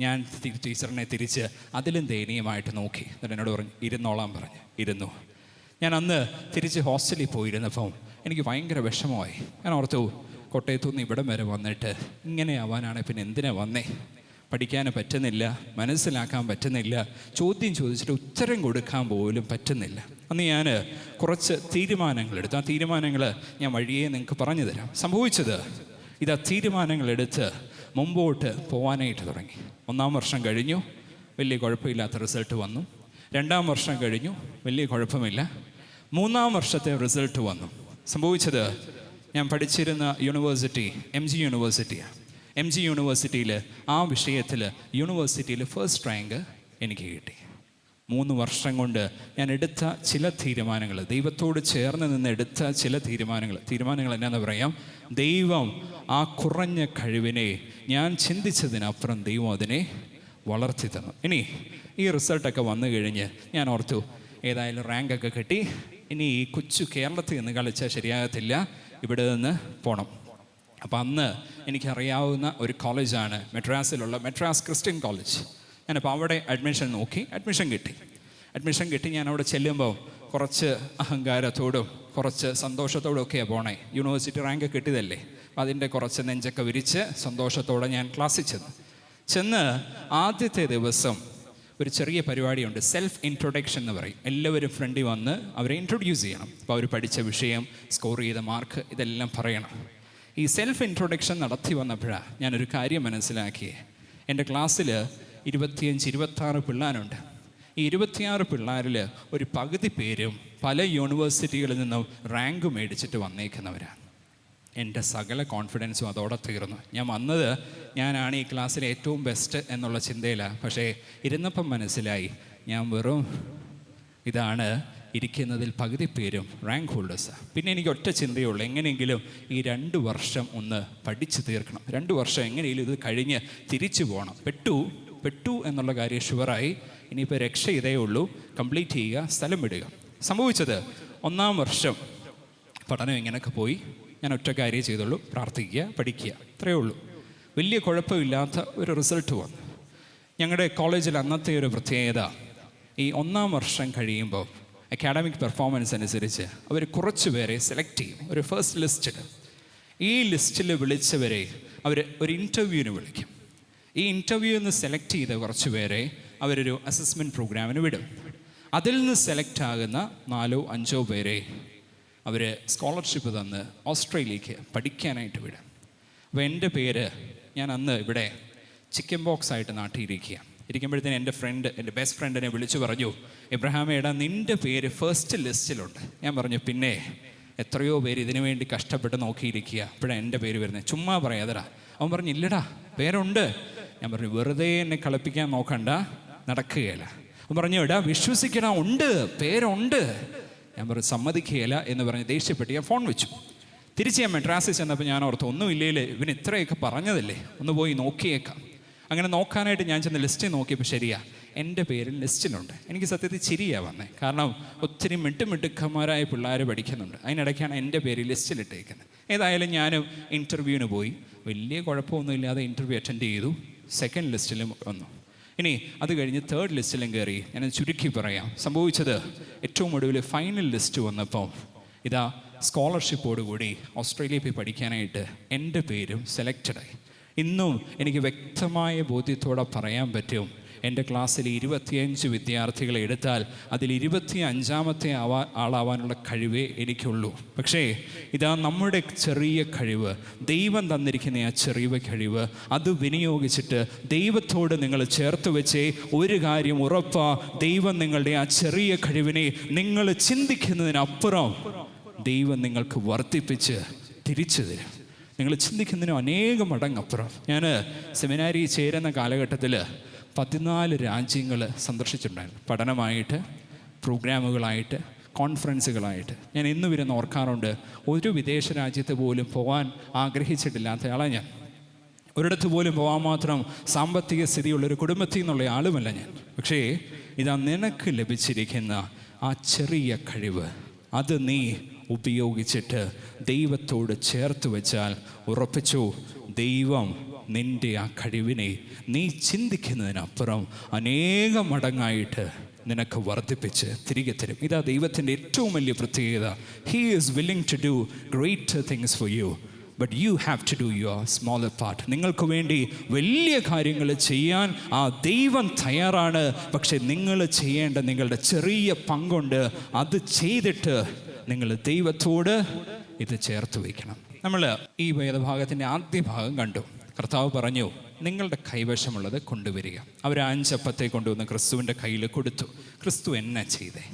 ഞാൻ ടീച്ചറിനെ തിരിച്ച് അതിലും ദയനീയമായിട്ട് നോക്കി. എന്നിട്ട് എന്നോട് പറഞ്ഞു ഇരുന്നോളാൻ പറഞ്ഞു. ഇരുന്നു. ഞാൻ അന്ന് തിരിച്ച് ഹോസ്റ്റലിൽ പോയിരുന്നപ്പം എനിക്ക് ഭയങ്കര വിഷമമായി. ഞാൻ ഓർത്തു കോട്ടയത്തു നിന്ന് ഇവിടം വരെ വന്നിട്ട് ഇങ്ങനെ ആവാനാണ്. പിന്നെ എന്തിനാ വന്നേ? പഠിക്കാൻ പറ്റുന്നില്ല മനസ്സിലാക്കാൻ പറ്റുന്നില്ല ചോദ്യം ചോദിച്ചിട്ട് ഉത്തരം കൊടുക്കാൻ പോലും പറ്റുന്നില്ല. അന്ന് ഞാൻ കുറച്ച് തീരുമാനങ്ങളെടുത്തു ആ തീരുമാനങ്ങൾ ഞാൻ വഴിയെ നിങ്ങൾക്ക് പറഞ്ഞു തരാം. സംഭവിച്ചത് ഇതാ തീരുമാനങ്ങളെടുത്ത് മുമ്പോട്ട് പോകാനായിട്ട് തുടങ്ങി. ഒന്നാം വർഷം കഴിഞ്ഞു വലിയ കുഴപ്പമില്ലാത്ത റിസൾട്ട് വന്നു. രണ്ടാം വർഷം കഴിഞ്ഞു വലിയ കുഴപ്പമില്ല. മൂന്നാം വർഷത്തെ റിസൾട്ട് വന്നു. സംഭവിച്ചത് ഞാൻ പഠിച്ചിരുന്ന യൂണിവേഴ്സിറ്റി എം ജി യൂണിവേഴ്സിറ്റിയാണ് എം ജി യൂണിവേഴ്സിറ്റിയിൽ ആ വിഷയത്തിൽ യൂണിവേഴ്സിറ്റിയിൽ ഫസ്റ്റ് റാങ്ക് എനിക്ക് കിട്ടി. മൂന്ന് വർഷം കൊണ്ട് ഞാൻ എടുത്ത ചില തീരുമാനങ്ങൾ ദൈവത്തോട് ചേർന്ന് നിന്ന് എടുത്ത ചില തീരുമാനങ്ങൾ. തീരുമാനങ്ങൾ എന്നാന്ന് പറയാം? ദൈവം ആ കുറഞ്ഞ കഴിവിനെ ഞാൻ ചിന്തിച്ചതിനപ്പുറം ദൈവം അതിനെ വളർത്തി തന്നു. ഇനി ഈ റിസൾട്ടൊക്കെ വന്നു കഴിഞ്ഞ് ഞാൻ ഓർത്തു ഏതായാലും റാങ്കൊക്കെ കിട്ടി. ഇനി ഈ കൊച്ചു കേരളത്തിൽ നിന്ന് കളിച്ചാൽ ശരിയാകത്തില്ല. ഇവിടെ നിന്ന് പോകണം അപ്പം അന്ന് എനിക്കറിയാവുന്ന ഒരു കോളേജാണ് മെഡ്രാസിലുള്ള മെട്രാസ് ക്രിസ്ത്യൻ കോളേജ്. ഞാനപ്പോൾ അവിടെ അഡ്മിഷൻ നോക്കി അഡ്മിഷൻ കിട്ടി. അഡ്മിഷൻ കിട്ടി ഞാൻ അവിടെ ചെല്ലുമ്പോൾ കുറച്ച് അഹങ്കാരത്തോടും കുറച്ച് സന്തോഷത്തോടും ഒക്കെയാണ് പോണേ. യൂണിവേഴ്സിറ്റി റാങ്ക് കിട്ടിയതല്ലേ? അതിന്റെ കുറച്ച് നെഞ്ചൊക്കെ വിരിച്ച് സന്തോഷത്തോടെ ഞാൻ ക്ലാസ്സിൽ ചെന്നു. ചെന്ന് ആദ്യത്തെ ദിവസം ഒരു ചെറിയ പരിപാടിയുണ്ട്. സെൽഫ് ഇൻട്രൊഡക്ഷൻ എന്ന് പറയും. എല്ലാവരും ഫ്രണ്ടിൽ വന്ന് അവരെ ഇൻട്രൊഡ്യൂസ് ചെയ്യണം. അപ്പോൾ അവർ പഠിച്ച വിഷയം സ്കോർ ചെയ്ത മാർക്ക് ഇതെല്ലാം പറയണം. ഈ സെൽഫ് ഇൻട്രൊഡക്ഷൻ നടത്തി വന്നപ്പോഴാണ് ഞാനൊരു കാര്യം മനസ്സിലാക്കിയേ. എന്റെ ക്ലാസ്സിൽ ഇരുപത്തിയഞ്ച് ഇരുപത്താറ് പിള്ളേരുണ്ട്. ഈ ഇരുപത്തിയാറ് പിള്ളേരിൽ ഒരു പകുതി പേരും പല യൂണിവേഴ്സിറ്റികളിൽ നിന്നും റാങ്ക് മേടിച്ചിട്ട് വന്നേക്കുന്നവരാണ്. എന്റെ സകല കോൺഫിഡൻസും അതോടെ തീർന്നു. ഞാൻ വന്നത് ഞാനാണ് ഈ ക്ലാസ്സിലെ ഏറ്റവും ബെസ്റ്റ് എന്നുള്ള ചിന്തയിലാണ് പക്ഷേ ഇരുന്നപ്പം മനസ്സിലായി ഞാൻ വെറും ഇതാണ് ഇരിക്കുന്നതിൽ പകുതി പേരും റാങ്ക് ഹോൾഡേഴ്സാണ് പിന്നെ എനിക്ക് ഒറ്റ ചിന്തയുള്ളൂ എങ്ങനെയെങ്കിലും ഈ രണ്ട് വർഷം ഒന്ന് പഠിച്ചു തീർക്കണം. രണ്ട് വർഷം എങ്ങനെയെങ്കിലും ഇത് കഴിഞ്ഞ് തിരിച്ചു പോകണം. പെട്ടു പെട്ടു എന്നുള്ള കാര്യം ഷുവറായി ഇനിയിപ്പോൾ രക്ഷ ഇതേ ഉള്ളൂ. കംപ്ലീറ്റ് ചെയ്യുക സ്ഥലം വിടുക സംഭവിച്ചത് ഒന്നാം വർഷം പഠനം ഇങ്ങനെയൊക്കെ പോയി. ഞാൻ ഒറ്റ കാര്യം ചെയ്തുള്ളൂ. പ്രാർത്ഥിക്കുക പഠിക്കുക. അത്രയേ ഉള്ളൂ. വലിയ കുഴപ്പമില്ലാത്ത ഒരു റിസൾട്ട് വന്നു. ഞങ്ങളുടെ കോളേജിൽ അന്നത്തെ ഒരു പ്രത്യേകത ഈ ഒന്നാം വർഷം കഴിയുമ്പോൾ അക്കാഡമിക് പെർഫോമൻസ് അനുസരിച്ച് അവർ കുറച്ച് പേരെ സെലക്ട് ചെയ്യും. ഒരു ഫസ്റ്റ് ലിസ്റ്റിൽ ഈ ലിസ്റ്റിൽ വിളിച്ചവരെ അവർ ഒരു ഇന്റർവ്യൂവിന് വിളിക്കും. ഈ ഇന്റർവ്യൂവിൽ നിന്ന് സെലക്ട് ചെയ്ത കുറച്ച് പേരെ അവരൊരു അസസ്മെന്റ് പ്രോഗ്രാമിന് വിടും. അതിൽ നിന്ന് സെലക്ട് ആകുന്ന നാലോ അഞ്ചോ പേരെ അവർ സ്കോളർഷിപ്പ് തന്ന് ഓസ്ട്രേലിയക്ക് പഠിക്കാനായിട്ട് വിടാം. അപ്പോൾ എന്റെ പേര് ഞാൻ അന്ന് ഇവിടെ ചിക്കൻ ബോക്സ് ആയിട്ട് നാട്ടിയിരിക്കുക ഇരിക്കുമ്പോഴത്തേന് എന്റെ ഫ്രണ്ട് എന്റെ ബെസ്റ്റ് ഫ്രണ്ടിനെ വിളിച്ചു പറഞ്ഞു എബ്രഹാമേടാ നിന്റെ പേര് ഫസ്റ്റ് ലിസ്റ്റിലുണ്ട്. ഞാൻ പറഞ്ഞു പിന്നെ എത്രയോ പേര് ഇതിനു വേണ്ടി കഷ്ടപ്പെട്ട് നോക്കിയിരിക്കുക ഇപ്പോഴാണ് എന്റെ പേര് വരുന്നത് ചുമ്മാ പറയാതടാ. അവൻ പറഞ്ഞു ഇല്ലടാ പേരുണ്ട് ഞാൻ പറഞ്ഞു വെറുതെ എന്നെ കളിപ്പിക്കാൻ നോക്കണ്ട നടക്കുകയില്ല. അവൻ പറഞ്ഞു എടാ വിശ്വസിക്കണ ഉണ്ട് പേരുണ്ട്. ഞാൻ പറഞ്ഞു സമ്മതിക്കുകയില്ല എന്ന് പറഞ്ഞ് ദേഷ്യപ്പെട്ട് ഞാൻ ഫോൺ വെച്ചു. തിരിച്ച് ഞാൻ മെഡ്രാസിൽ ചെന്നപ്പോൾ ഞാൻ ഓർത്തു ഒന്നുമില്ലേ ഇവൻ ഇത്രയൊക്കെ പറഞ്ഞതല്ലേ? ഒന്ന് പോയി നോക്കിയേക്കാം. അങ്ങനെ നോക്കാനായിട്ട് ഞാൻ ചെന്ന് ലിസ്റ്റ് നോക്കിയപ്പോൾ ശരിയാ എന്റെ പേരിൽ ലിസ്റ്റിലുണ്ട്. എനിക്ക് സത്യത്തിൽ ചിരിയാണ് വന്നത് കാരണം ഒത്തിരി മിട്ടുമിട്ടുക്കന്മാരായ പിള്ളേർ പഠിക്കുന്നുണ്ട്. അതിനിടയ്ക്കാണ് എന്റെ പേര് ലിസ്റ്റിലിട്ടേക്കുന്നത്. ഏതായാലും ഞാൻ ഇന്റർവ്യൂവിന് പോയി. വലിയ കുഴപ്പമൊന്നുമില്ലാതെ ഇന്റർവ്യൂ അറ്റൻഡ് ചെയ്തു. സെക്കൻഡ് ലിസ്റ്റിലും വന്നു. ഇനി അത് കഴിഞ്ഞ് തേർഡ് ലിസ്റ്റിലും കയറി ഞാൻ ചുരുക്കി പറയാം. സംഭവിച്ചത് ഏറ്റവും ഒടുവിൽ ഫൈനൽ ലിസ്റ്റ് വന്നപ്പോൾ ഇതാ സ്കോളർഷിപ്പോടുകൂടി ഓസ്ട്രേലിയ പോയി പഠിക്കാനായിട്ട് എന്റെ പേരും സെലക്റ്റഡായി ഇന്നും എനിക്ക് വ്യക്തമായ ബോധ്യത്തോടെ പറയാൻ പറ്റും എന്റെ ക്ലാസ്സിൽ ഇരുപത്തിയഞ്ച് വിദ്യാർത്ഥികളെ എടുത്താൽ അതിൽ ഇരുപത്തി അഞ്ചാമത്തെ ആവാ ആളാവാനുള്ള കഴിവേ എനിക്കുള്ളൂ. പക്ഷേ ഇതാ നമ്മുടെ ചെറിയ കഴിവ് ദൈവം തന്നിരിക്കുന്ന ആ ചെറിയ കഴിവ് അത് വിനിയോഗിച്ചിട്ട് ദൈവത്തോട് നിങ്ങൾ ചേർത്ത് വെച്ചേ ഒരു കാര്യം ഉറപ്പാ ദൈവം നിങ്ങളുടെ ആ ചെറിയ കഴിവിനെ നിങ്ങൾ ചിന്തിക്കുന്നതിനപ്പുറം ദൈവം നിങ്ങൾക്ക് വർദ്ധിപ്പിച്ച് തിരിച്ചു തരും. നിങ്ങൾ ചിന്തിക്കുന്നതിനും അനേകം മടങ്ങപ്പുറം. ഞാൻ സെമിനാരി ചേരുന്ന കാലഘട്ടത്തിൽ പതിനാല് രാജ്യങ്ങൾ സന്ദർശിച്ചിട്ടുണ്ടായിരുന്നു. പഠനമായിട്ട് പ്രോഗ്രാമുകളായിട്ട് കോൺഫറൻസുകളായിട്ട്. ഞാൻ ഇന്ന് വരുന്ന ഓർക്കാറുണ്ട് ഒരു വിദേശ രാജ്യത്ത് പോലും പോകാൻ ആഗ്രഹിച്ചിട്ടില്ലാത്ത ആളാണ് ഞാൻ. ഒരിടത്ത് പോലും പോകാൻ മാത്രം സാമ്പത്തിക സ്ഥിതിയുള്ള ഒരു കുടുംബത്തിൽ നിന്നുള്ള ആളുമല്ല ഞാൻ. പക്ഷേ ഇതാ നിനക്ക് ലഭിച്ചിരിക്കുന്ന ആ ചെറിയ കഴിവ് അത് നീ ഉപയോഗിച്ചിട്ട് ദൈവത്തോട് ചേർത്ത് വെച്ചാൽ ഉറപ്പിച്ചു ദൈവം നിന്റെ ആ കഴിവിനെ നീ ചിന്തിക്കുന്നതിനപ്പുറം അനേക മടങ്ങായിട്ട് നിനക്ക് വർദ്ധിപ്പിച്ച് തിരികെ തരും. ഇതാ ദൈവത്തിന്റെ ഏറ്റവും വലിയ പ്രത്യേകത. He is willing to do great things for you but you have to do your smaller part നിങ്ങൾക്ക് വേണ്ടി വലിയ കാര്യങ്ങൾ ചെയ്യാൻ ആ ദൈവം തയ്യാറാണ്. പക്ഷെ നിങ്ങൾ ചെയ്യേണ്ട നിങ്ങളുടെ ചെറിയ പങ്കുണ്ട്. അത് ചെയ്തിട്ട് നിങ്ങൾ ദൈവത്തോട് ഇത് ചേർത്ത് വയ്ക്കണം. നമ്മൾ ഈ വേദഭാഗത്തിന്റെ ആദ്യ ഭാഗം കണ്ടു. കർത്താവ് പറഞ്ഞു നിങ്ങളുടെ കൈവശമുള്ളത് കൊണ്ടുവരിക. അവർ അഞ്ചപ്പത്തെ കൊണ്ടുവന്ന് ക്രിസ്തുവിന്റെ കയ്യിൽ കൊടുത്തു. ക്രിസ്തു എന്നെ ചെയ്തേ?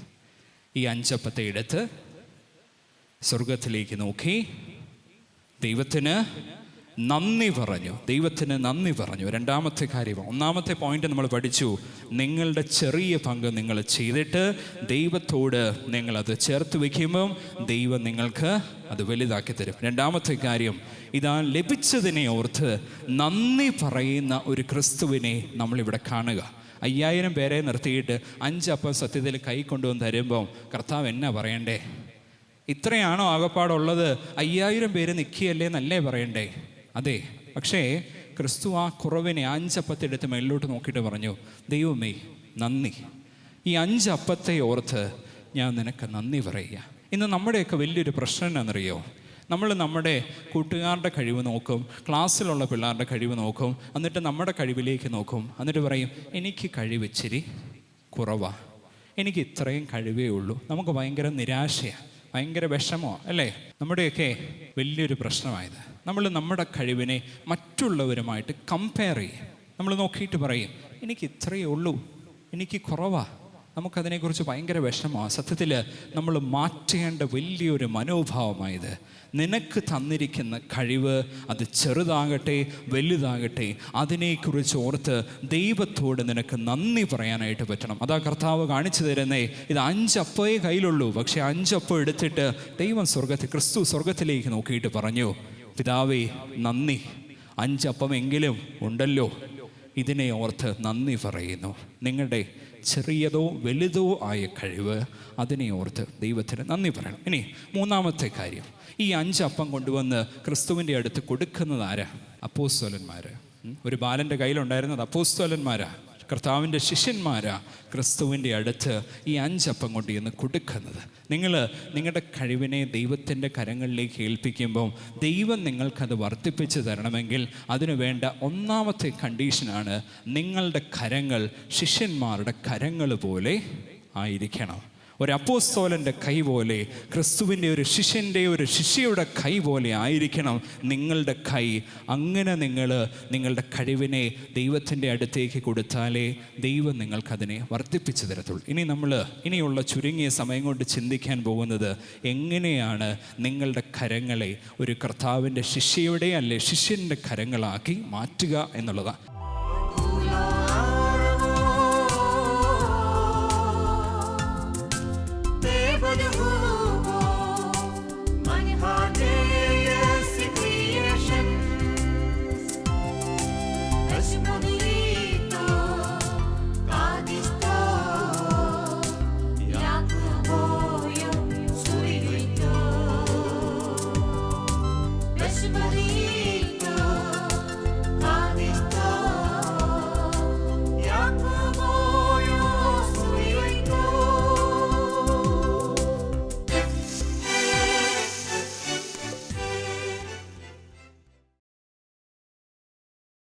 ഈ അഞ്ചപ്പത്തെ എടുത്ത് സ്വർഗത്തിലേക്ക് നോക്കി ദൈവത്തിന് നന്ദി പറഞ്ഞു. ദൈവത്തിന് നന്ദി പറഞ്ഞു. രണ്ടാമത്തെ കാര്യം ഒന്നാമത്തെ പോയിന്റ് നമ്മൾ പഠിച്ചു. നിങ്ങളുടെ ചെറിയ പങ്ക് നിങ്ങൾ ചെയ്തിട്ട് ദൈവത്തോട് നിങ്ങൾ അത് ചേർത്ത് വയ്ക്കുമ്പം ദൈവം നിങ്ങൾക്ക് അത് വലുതാക്കി തരും. രണ്ടാമത്തെ കാര്യം ഇതാ ലഭിച്ചതിനെ ഓർത്ത് നന്ദി പറയുന്ന ഒരു ക്രിസ്തുവിനെ നമ്മളിവിടെ കാണുക. അയ്യായിരം പേരെ നിർത്തിയിട്ട് അഞ്ചപ്പം സത്യത്തിൽ കൈ കൊണ്ടുവന്ന് തരുമ്പം കർത്താവ് എന്നാ പറയണ്ടേ? ഇത്രയാണോ ആകപ്പാടുള്ളത്? അയ്യായിരം പേര് നിൽക്കുകയല്ലേ എന്നല്ലേ പറയണ്ടേ? അതെ പക്ഷേ ക്രിസ്തു ആ കുറവിനെ അഞ്ചപ്പത്തെടുത്ത് മേളിലോട്ട് നോക്കിയിട്ട് പറഞ്ഞു ദൈവമേ നന്ദി. ഈ അഞ്ചപ്പത്തെ ഓർത്ത് ഞാൻ നിനക്ക് നന്ദി പറയുക. ഇന്ന് നമ്മുടെയൊക്കെ വലിയൊരു പ്രശ്നം എന്നാണെന്നറിയോ നമ്മൾ നമ്മുടെ കൂട്ടുകാരുടെ കഴിവ് നോക്കും ക്ലാസ്സിലുള്ള പിള്ളേരുടെ കഴിവ് നോക്കും എന്നിട്ട് നമ്മുടെ കഴിവിലേക്ക് നോക്കും എന്നിട്ട് പറയും എനിക്ക് കഴിവ് കുറവാണ് കുറവാ. എനിക്ക് ഇത്രയും കഴിവേ ഉള്ളൂ. നമുക്ക് ഭയങ്കര നിരാശയാണ് ഭയങ്കര വിഷമോ അല്ലേ? നമ്മുടെയൊക്കെ വലിയൊരു പ്രശ്നമായത്. നമ്മൾ നമ്മുടെ കഴിവിനെ മറ്റുള്ളവരുമായിട്ട് കമ്പയർ ചെയ്യും. നമ്മൾ നോക്കിയിട്ട് പറയും എനിക്ക് ഇത്രയേ ഉള്ളൂ എനിക്ക് കുറവാ. നമുക്കതിനെക്കുറിച്ച് ഭയങ്കര വിഷമമാണ് സത്യത്തിൽ നമ്മൾ മാറ്റേണ്ട വലിയൊരു മനോഭാവമായത് നിനക്ക് തന്നിരിക്കുന്ന കഴിവ് അത് ചെറുതാകട്ടെ വലുതാകട്ടെ അതിനെക്കുറിച്ച് ഓർത്ത് ദൈവത്തോട് നിനക്ക് നന്ദി പറയാനായിട്ട് പറ്റണം. അതാ കർത്താവ് കാണിച്ചു തരുന്നേ ഇത് അഞ്ചപ്പേ കയ്യിലുള്ളൂ പക്ഷേ അഞ്ചപ്പം എടുത്തിട്ട് ദൈവം സ്വർഗത്തിൽ ക്രിസ്തു സ്വർഗത്തിലേക്ക് നോക്കിയിട്ട് പറഞ്ഞു പിതാവേ നന്ദി. അഞ്ചപ്പമെങ്കിലും ഉണ്ടല്ലോ. ഇതിനെ ഓർത്ത് നന്ദി പറയുന്നു. നിങ്ങളുടെ ചെറിയതോ വലുതോ ആയ കഴിവ് അതിനെ ഓർത്ത് ദൈവത്തിന് നന്ദി പറയണം. ഇനി മൂന്നാമത്തെ കാര്യം. ഈ അഞ്ചപ്പം കൊണ്ടുവന്ന് ക്രിസ്തുവിന്റെ അടുത്ത് കൊടുക്കുന്നത് ആരാ? അപ്പോസ്തോലന്മാർ. ഒരു ബാലന്റെ കയ്യിലുണ്ടായിരുന്നത് അപ്പോസ്തോലന്മാരാ. കർത്താവിന്റെ ശിഷ്യന്മാരാ ക്രിസ്തുവിന്റെ അടുത്ത് ഈ അഞ്ചപ്പം കൊണ്ട് ഇന്ന് കൊടുക്കുന്നത്. നിങ്ങൾ നിങ്ങളുടെ കഴിവിനെ ദൈവത്തിന്റെ കരങ്ങളിലേക്ക് ഏൽപ്പിക്കുമ്പോൾ ദൈവം നിങ്ങൾക്കത് വർദ്ധിപ്പിച്ച് തരണമെങ്കിൽ അതിനു വേണ്ട ഒന്നാമത്തെ കണ്ടീഷനാണ് നിങ്ങളുടെ കരങ്ങൾ ശിഷ്യന്മാരുടെ കരങ്ങൾ പോലെ ആയിരിക്കണം. ഒരു അപ്പോസ്തോലന്റെ കൈ പോലെ ക്രിസ്തുവിന്റെ ഒരു ശിഷ്യന്റെ ഒരു ശിഷ്യയുടെ കൈ പോലെ ആയിരിക്കണം നിങ്ങളുടെ കൈ. അങ്ങനെ നിങ്ങൾ നിങ്ങളുടെ കഴിവിനെ ദൈവത്തിന്റെ അടുത്തേക്ക് കൊടുത്താലേ ദൈവം നിങ്ങൾക്കതിനെ വർദ്ധിപ്പിച്ചു തരത്തുള്ളൂ. ഇനി നമ്മൾ ഇനിയുള്ള ചുരുങ്ങിയ സമയം കൊണ്ട് ചിന്തിക്കാൻ പോകുന്നത് എങ്ങനെയാണ് നിങ്ങളുടെ കരങ്ങളെ ഒരു കർത്താവിന്റെ ശിഷ്യയുടെ അല്ലെ ശിഷ്യന്റെ കരങ്ങളാക്കി മാറ്റുക എന്നുള്ളതാണ്.